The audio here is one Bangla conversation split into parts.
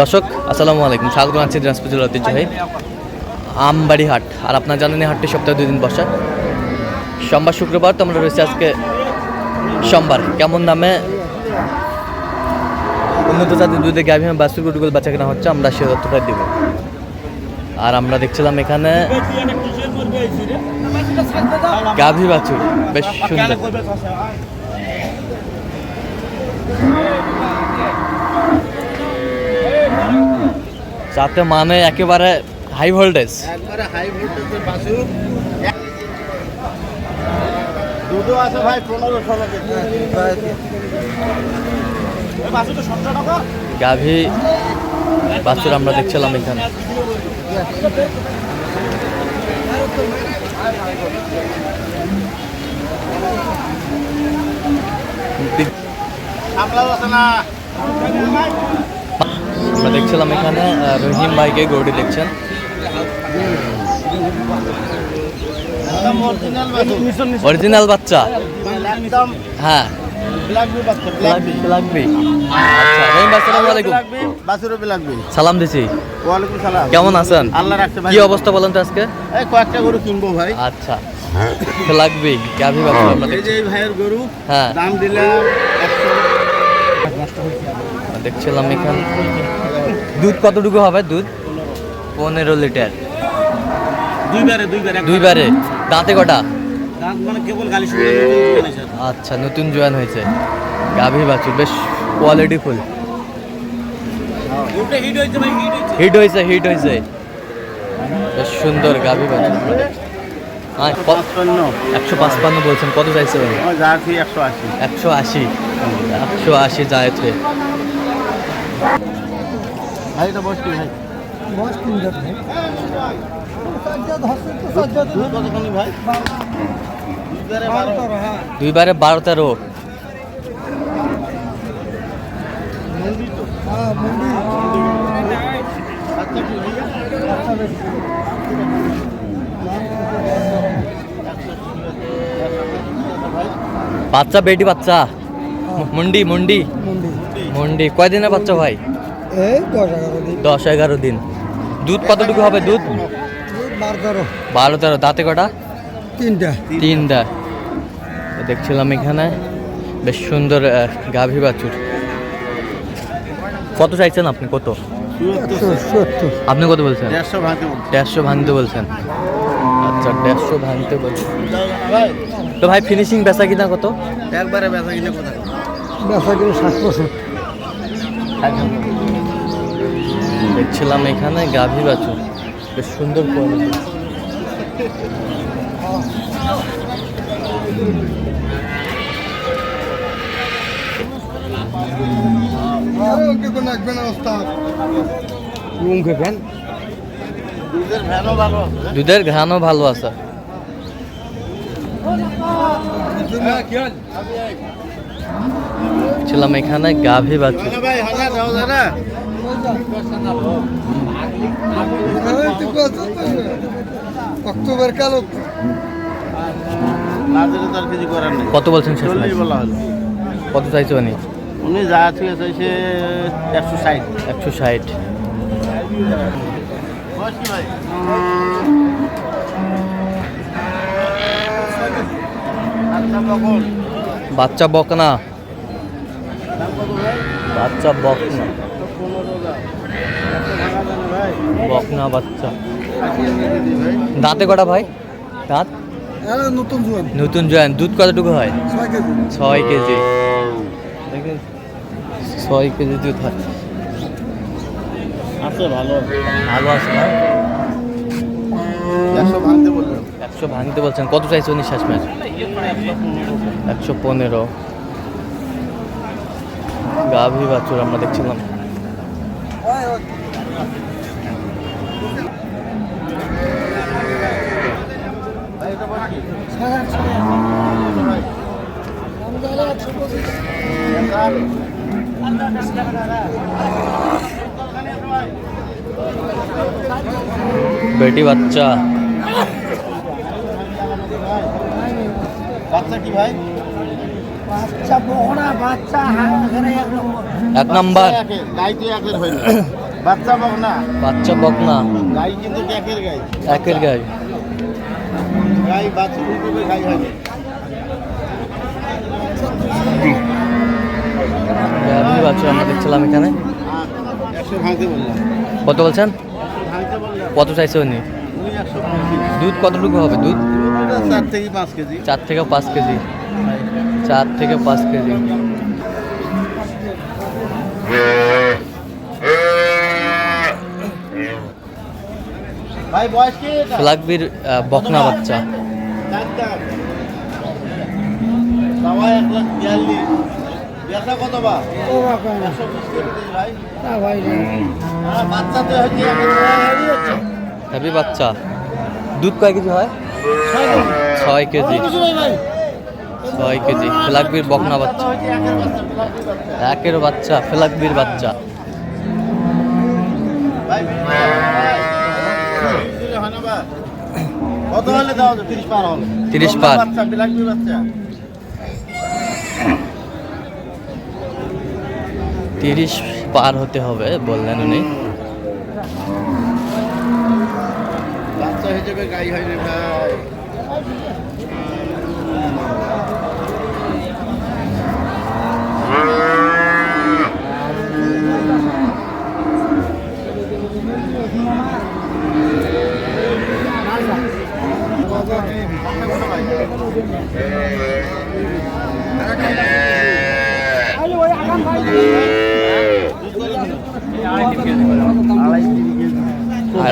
দর্শক, আসসালামু আলাইকুম। স্বাগত আছি দিনাজপুর ঐতিহ্যবাহী আমবাড়ি হাট আর আপনার জানেন হাটটি সপ্তাহে দুই দিন বসা। সোমবার, শুক্রবার তো আমরা রয়েছি আজকে সোমবার। কেমন দামে উন্নত জাতির দুধে গাভী বাছুর গুটুগুল বাচ্চা কেনা হচ্ছে, আমরা সে তথ্যটা দিব। আর আমরা দেখছিলাম এখানে গাভী বাছুর, বেশ সুন্দর। যাতে মানে একেবারে হাই ভোল্টেজ একবারে হাই ভোল্টেজের বাছুর। দুটো আছে ভাই পনেরো ষোলো গাভী বাছুর আমরা দেখছিলাম এখানে। সামলাও আছে না আমরা দেখছিলাম এখানে রহিম ভাইকে গরুটি দেখছেন। অরিজিনাল বাচ্চা? হ্যাঁ। আচ্ছা সালাম দিছি। কেমন আছেন? আল্লাহ কি অবস্থা বলেন তো আজকে? এই কয়েকটা গরু কিনবো ভাই আচ্ছা লাগবে গাভী বাছুর আমরা এই যে ভাইয়ের গরু হ্যাঁ। দাম দিলাম দেখছিলাম এখানে। দুধ কতটুকু হবে দুধ? পনেরো লিটার। দুইবারে দুইবারে দুইবারে। দাঁতে কটা? মানে আচ্ছা নতুন জয়েন হয়েছে। গাভী বাছুর বেশ কোয়ালিটি ফুল। হিট হয়েছে হিট হয়েছে। বেশ সুন্দর গাভী বাছুর। একশো পাঁচপান্ন বলছেন কত চাইছে একশো আশি। একশো আশি। একশো আশি যাইছে ভাই? এটা বসছি ভাই। দুধ কতখানি ভাই? দুইবারে বারো। দুইবারে বারো তেরো। কি ভাইয়া? বাচ্চা বেটি বাচ্চা। মুন্ডি। মুন্ডি। মুন্ডি। কয়দিনের বাচ্চা ভাই? এই দশ এগারো দিন। দশ এগারো দিন। দুধ কতটুকু হবে দুধ? বার তেরো। বারো তেরো। দাঁতে কটা? তিনটা। তিনটা। দেখছিলাম এখানে। বেশ সুন্দর গাভী বাছুর। কত চাইছেন আপনি? কত? আপনি কত বলছেন? দেড়শো ভাঙতে বলছেন। আচ্ছা দেড়শো ভাঙতে বলছেন। ভাই তো ভাই ফিনিশিং বেচা কিনা কত? একবারে বেচা কিনে কোথায়? বেচা কিনে ষাট বছর দেখছিলাম এখানে গাভী বাছুর। বেশ সুন্দর কোয়ালিটি দুধের ভ্যানও ভালো আছে। ছিলাম এখানে গাভী নেই কত বলছেন বলা কত চাইছো উনি? উনি যা থেকে চাইছে একশো ষাট। একশো ষাট। ভাই? আচ্ছা বাচ্চা বকনা। বাচ্চা বকনা। বকনা বাচ্চা। দাঁতে কটা ভাই? দাঁত? নতুন জোয়ান। নতুন জয়েন। দুধ কতটুকু হয়? ছয় কেজি। ছয় কেজি। দুধ হয়। আছে ভালো। ভালো আছে না? একশো ভাঙতে একশো ভাঙতে বলছেন। কত চাইছে উনি শেষ ম্যাচ? একশো পনেরো। গাভী বাছুর আমরা দেখছিলাম। বেটি বাচ্চা বাচ্চা কি ভাই। বাচ্চা বহরা বাচ্চা এক নম্বর। গাই তো একের হইল। বাচ্চা বক না বাচ্চা বকনা। গাই কিন্তু একের গাই। একের গায়ে গাই বাচ্চা উল্টোবে গাই বাচ্চা আমরা দেখছিলাম এখানে। কত বলছেন? কত চাইছে উনি? দুধ কতটুকু হবে? দুধ? চার থেকে পাঁচ কেজি। চার থেকে পাঁচ কেজি। চার থেকে পাঁচ কেজি? ফ্লাগবির বকনা বাচ্চা। হ্যাভি বাচ্চা। দুধ কয় কেজি হয়? ছয় কেজি। ছয় কেজি। ফ্লাগবির বকনা বাচ্চা। একের বাচ্চা বিলাতি বাচ্চা। ফ্লাগবির তিরিশ পার হল। 30 পার। বাচ্চা বিলাতি বাচ্চা। তিরিশ পার হতে হবে বললেন উনি। বাচ্চা হিসেবে গাই হয় রে ভাই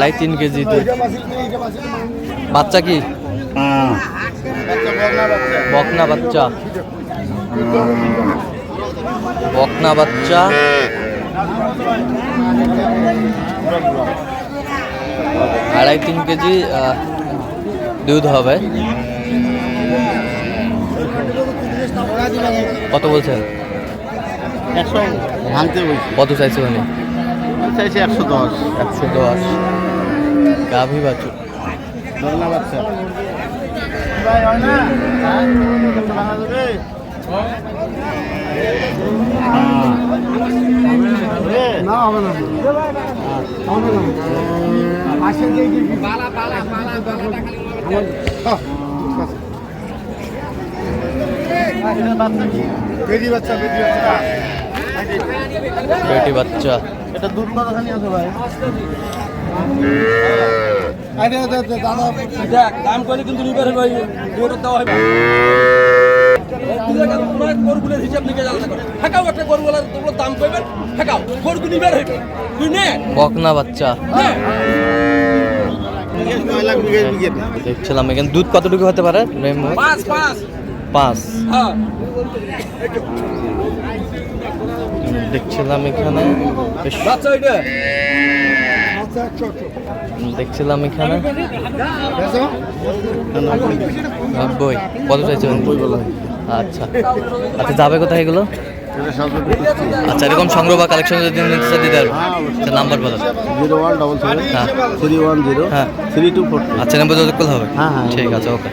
আড়াই তিন কেজি দুধ। বাচ্চা কি? বকনা বাচ্চা। বকনা বাচ্চা। আড়াই তিন কেজি দুধ হবে। কত বলছেন? কত চাইছে উনি? চাইছি একশো দশ। একশো দশ। গাভী বাছুর। ভাই হয় না হবে? না। হবে না। আসে দেখি বাচ্চা কি? বাচ্চা। বেটি বাচ্চা। এটা দুধ কতখানি আছে ভাই। দাম করে কিন্তু নিবার ভাই ওটা দেওয়া হবে গরুগুলোর হিসাব নিকে জানতে করে ঠেকাও একটা গরুগুলার তোমরা দাম করবেন ঠেকাও গরু নিবার হইবে তুই নে বকনা বাচ্চা। দেখছিলাম এখানে দুধ কতটুকু হতে পারে? পাঁচ পাঁচ। পাঁচ। হ্যাঁ। দেখছিলাম এখানে বাচ্চা দেখছিলাম এখানে। নব্বই কত চাইছে আচ্ছা। আচ্ছা যাবে কোথায় এগুলো? আচ্ছা এরকম সংগ্রহ বা কালেকশন যদি নিতে দিতে পারব আচ্ছা নাম্বার বলো। জিরো ওয়ান ডবল সেভেন হ্যাঁ। থ্রি ওয়ান জিরো হ্যাঁ। থ্রি টু ফোর আচ্ছা নাম্বার যোগাযোগ করলে হবে। হ্যাঁ, হ্যাঁ, ঠিক আছে ওকে।